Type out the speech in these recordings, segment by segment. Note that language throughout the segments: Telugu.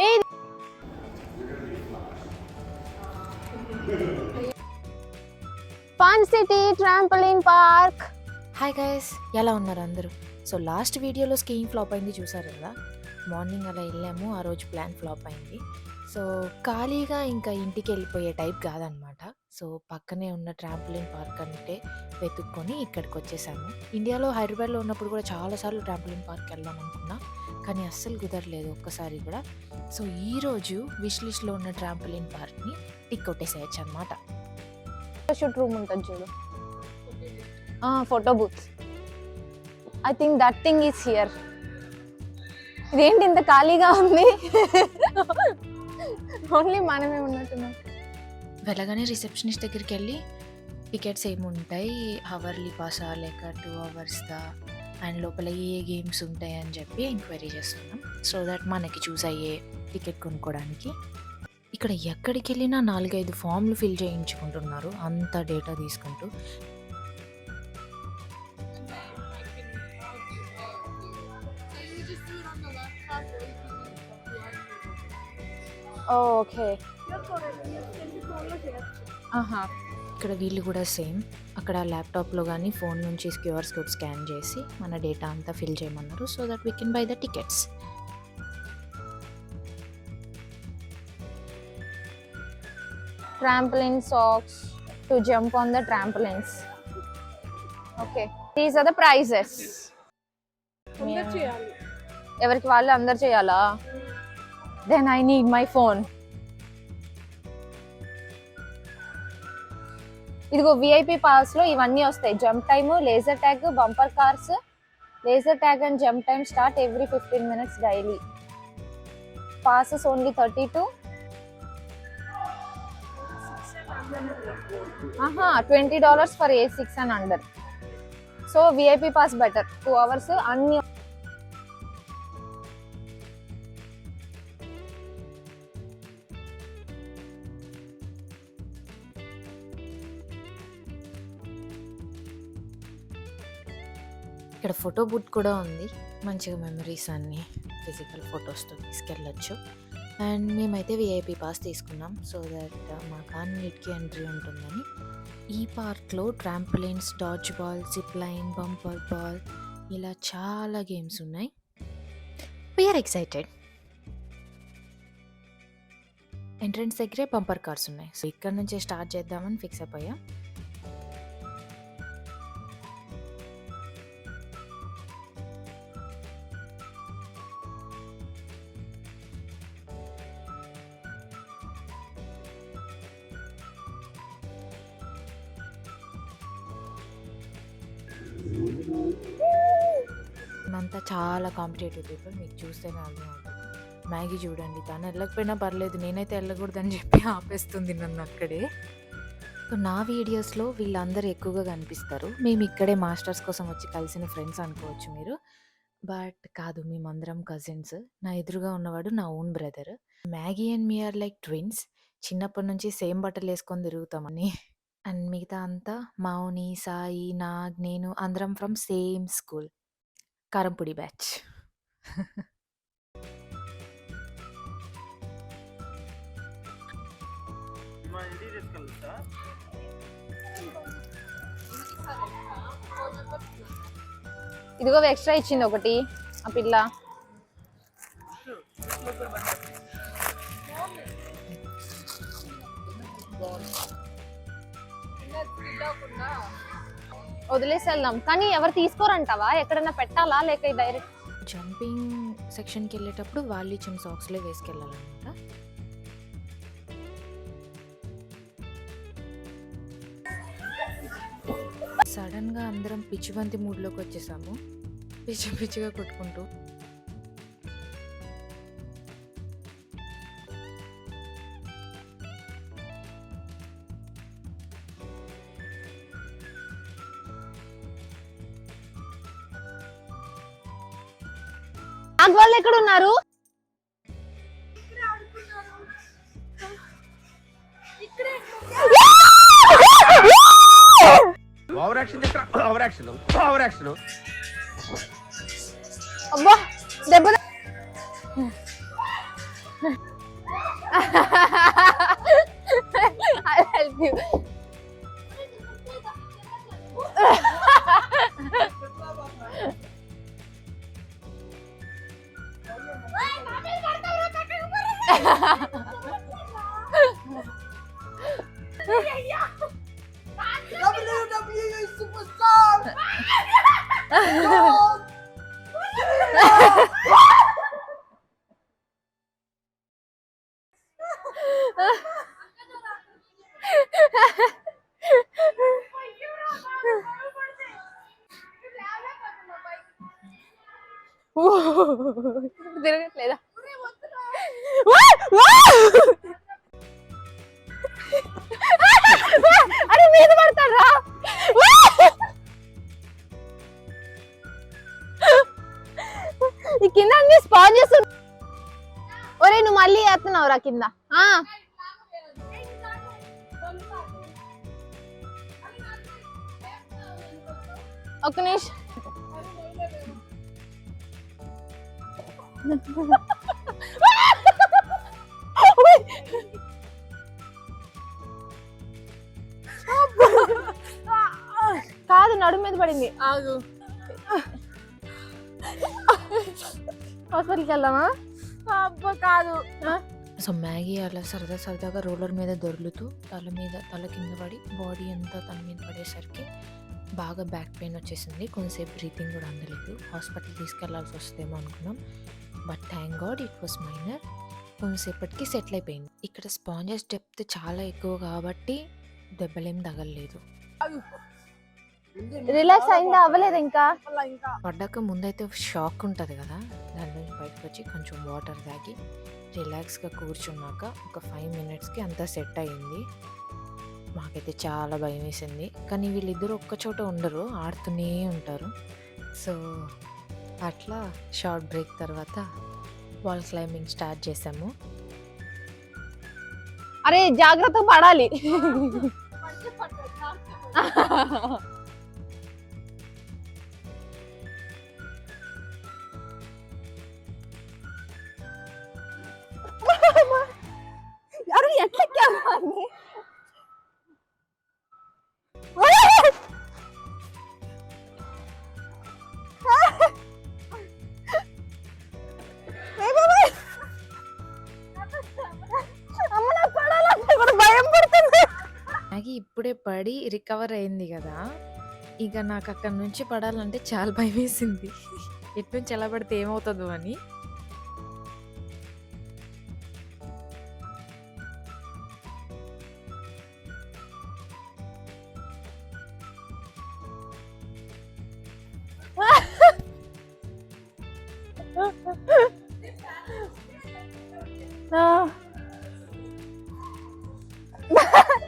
A fun city trampoline park hi guys ఎలా ఉన్నారు అందరూ? సో లాస్ట్ వీడియోలో స్కీయింగ్ ఫ్లాప్ అయింది చూసారు కదా? మార్నింగ్ అలా వెళ్ళాము. ఆ రోజు ప్లాన్ ఫ్లాప్ అయింది. సో ఖాళీగా ఇంకా ఇంటికి వెళ్ళిపోయే టైప్ కాదనమాట. సో పక్కనే ఉన్న ట్రాంపులిన్ పార్క్ అంటే వెతుక్కొని ఇక్కడికి వచ్చేసాము. ఇండియాలో హైదరాబాద్లో ఉన్నప్పుడు కూడా చాలాసార్లు ట్రాంపులిన్ పార్క్ వెళ్దాం అనుకున్నా. కానీ అస్సలు కుదరలేదు ఒక్కసారి కూడా. సో ఈరోజు విష్ లిస్ట్లో ఉన్న ట్రాంపులిన్ పార్క్ని టిక్ కొట్టేసేయచ్చు అనమాట షూట్ రూమ్ ఉంటుంది చూడు. Photo booth I think that thing is here ఇదేంటి ఇంత ఖాళీగా ఉంది? ఓన్లీ మనమే ఉన్నట్టున్నాం. వెళ్ళగానే రిసెప్షనిస్ట్ దగ్గరికి వెళ్ళి టికెట్స్ ఏముంటాయి? అవర్లీ పాసా లేక టూ అవర్స్దా అండ్ లోపల ఏ గేమ్స్ ఉంటాయి? అని చెప్పి ఎంక్వైరీ చేస్తున్నాం. సో దట్ మనకి చూస్ అయ్యే టికెట్ కొనుక్కోవడానికి ఇక్కడ ఎక్కడికి వెళ్ళినా నాలుగైదు ఫామ్లు ఫిల్ చేయించుకుంటున్నారు. అంత డేటా తీసుకుంటూ. ఓకే ఆహా. ఇక్కడ వీళ్ళు కూడా సేమ్. అక్కడ ల్యాప్టాప్లో కానీ ఫోన్ నుంచి క్యూఆర్ కోడ్ స్కాన్ చేసి మన డేటా అంతా ఫిల్ చేయమన్నారు. So that we can buy the tickets trampoline socks. To jump on the trampolines. Okay, these are the prizes. ఎవరికి వాళ్ళు అందరు చేయాలా? Then I need my phone ఇదిగో విఐపి పాస్లో ఇవన్నీ వస్తాయి. Jump time laser tag bumper cars laser tag and jump time start every fifteen minutes daily passes only thirty two ఆహా twenty dollars for a six and under so VIP pass better two hours అన్ని ఇక్కడ ఫోటో బుట్ కూడా ఉంది. మంచిగా మెమరీస్ అన్ని ఫిజికల్ ఫొటోస్తో తీసుకెళ్ళచ్చు. అండ్ మేమైతే విఐపీ పాస్ తీసుకున్నాం. సో దట్ మాకు అన్నిటికీ ఎంట్రీ ఉంటుందని. ఈ పార్క్లో trampolines dodge ball zip line bumper ball ఇలా చాలా గేమ్స్ ఉన్నాయి. వీఆర్ ఎక్సైటెడ్ ఎంట్రన్స్ దగ్గరే బంపర్ కార్స్ ఉన్నాయి. సో ఇక్కడ నుంచే స్టార్ట్ చేద్దామని ఫిక్స్ అయిపోయాం. అంతా చాలా కాంపిటేటివ్ పీపుల్ మీకు చూస్తేనే అర్థమవుతుంది. మ్యాగీ చూడండి తను వెళ్ళకపోయినా పర్లేదు నేనైతే వెళ్ళకూడదని చెప్పి ఆపేస్తుంది నన్ను అక్కడే. సో నా వీడియోస్లో వీళ్ళందరూ ఎక్కువగా కనిపిస్తారు. మేము ఇక్కడే మాస్టర్స్ కోసం వచ్చి కలిసిన ఫ్రెండ్స్ అనుకోవచ్చు మీరు. బట్ కాదు మేమందరం కజిన్స్. నా ఎదురుగా ఉన్నవాడు నా own brother. Maggie and me are like twins. చిన్నప్పటి నుంచి సేమ్ బట్టలు వేసుకొని తిరుగుతామని అండ్ మిగతా అంతా మౌని సాయి నాగ్ నేను అందరం ఫ్రమ్ సేమ్ స్కూల్. కారంపొడి బ్యాచ్. ఇదిగో ఎక్స్ట్రా ఇచ్చింది ఒకటి ఆ పిల్ల. వదిలేసి వెళ్దాం కానీ ఎవరు తీసుకోరంటావా? ఎక్కడన్నా పెట్టాలా? లేక డైరెక్ట్ జంపింగ్ సెక్షన్కి వెళ్ళేటప్పుడు వాళ్ళు ఇచ్చిన సాక్స్లే వేసుకెళ్ళాలన్నమాట. సడన్గా అందరం పిచ్చిబంతి మూడ్లోకి వచ్చేసాము. పిచ్చి పిచ్చిగా కొట్టుకుంటూ. నాగ్ వాళ్ళు ఎక్కడ ఉన్నారు అబ్బా దెబ్బ you. WWE superstar! తిరగట్లేదా అరే మీద పడతాడు ఈ కింద అన్ని స్పాన్ చేస్తు ఒరే నువ్వు మళ్ళీ వేస్తున్నావురా కింద ఆ ఒక్క కాదు నడుము మీద పడింది. ఆగు. హాస్పిటల్కి వెళ్దామా? అబ్బా కాదు. సో మ్యాగీ అలా సరదా సరదాగా రోలర్ మీద దొర్లుతూ తల మీద తల కింద పడి బాడీ అంతా తల మీద పడేసరికి బాగా బ్యాక్ పెయిన్ వచ్చేసింది. కొంతసేపు బ్రీతింగ్ కూడా అందలేదు. హాస్పిటల్ తీసుకెళ్ళాల్సి వస్తుందేమో అనుకున్నాం. But thank God it was minor. కొంతసేపటికి సెటిల్ అయిపోయింది ఇక్కడ స్పాంజెస్ డెప్త్ చాలా ఎక్కువ కాబట్టి దెబ్బలేం తగలలేదు. రిలాక్స్ అయిందా? అవ్వలేదు ఇంకా? పడ్డాక ముందైతే షాక్ ఉంటుంది కదా? దాని నుంచి బయటకు వచ్చి కొంచెం వాటర్ తాగి రిలాక్స్గా కూర్చున్నాక ఒక ఫైవ్ మినిట్స్కి అంతా సెట్ అయింది. మాకైతే చాలా భయం వేసింది కానీ వీళ్ళిద్దరూ ఒక్క చోట ఉండరు ఆడుతూనే ఉంటారు. సో అట్లా షార్ట్ బ్రేక్ తర్వాత వాల్ క్లైంబింగ్ స్టార్ట్ చేసాము అరే జాగ్రత్త పడాలి. పడి రికవర్ అయింది కదా ఇక నాకు అక్కడ నుంచి పడాలంటే చాలా భయం వేసింది ఎటు నుంచి ఎలా పడితే ఏమవుతుందో అని ఆ.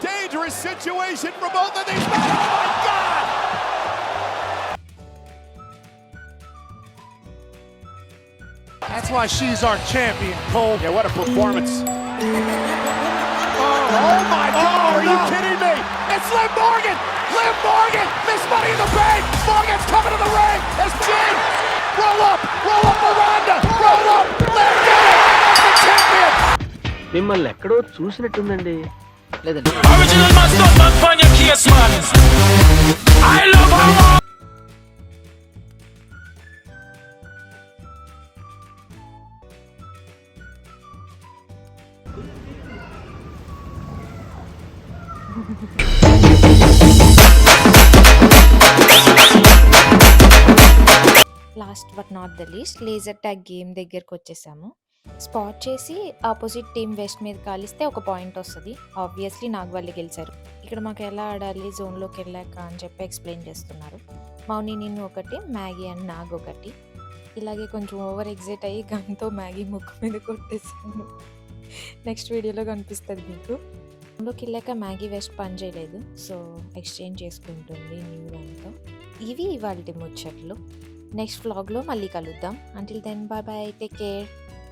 Dangerous situation for both of these men. Oh my God! That's why she's our champion, Cole. Yeah, what a performance. Oh, oh my God, oh, are you kidding me? It's Liv Morgan! Liv Morgan! Miss Money in the Bank! Morgan's coming to the ring! It's Jim! Roll up! Roll up Miranda! Roll up! Liv did it! That's the champion! మిమ్మల్ని ఎక్కడో చూసినట్టుందండి లేదండి but not the least laser tag game దగ్గరకు వచ్చేసాము. స్పాట్ చేసి ఆపోజిట్ టీం వెస్ట్ మీద కాలిస్తే ఒక పాయింట్ వస్తుంది. ఆబ్వియస్లీ నాకు వాళ్ళు గెలిచారు. ఇక్కడ మాకు ఎలా ఆడాలి జోన్లోకి వెళ్ళాక అని చెప్పి ఎక్స్ప్లెయిన్ చేస్తున్నారు. మౌని నిన్ను ఒకటి మ్యాగీ అండ్ నాగ్ ఒకటి. ఇలాగే కొంచెం ఓవర్ ఎగ్జైట్ అయ్యి గన్తో మ్యాగీ ముక్కు మీద కొట్టేసాను. నెక్స్ట్ వీడియోలో కనిపిస్తుంది మీకు. ఇందులోకి వెళ్ళాక మ్యాగీ వెస్ట్ పని చేయలేదు. సో ఎక్స్చేంజ్ చేసుకుంటుంది న్యూ దాంతో ఇవి ఇవాళ ముచ్చట్లు నెక్స్ట్ వ్లాగ్లో మళ్ళీ కలుద్దాం. Until then bye bye take care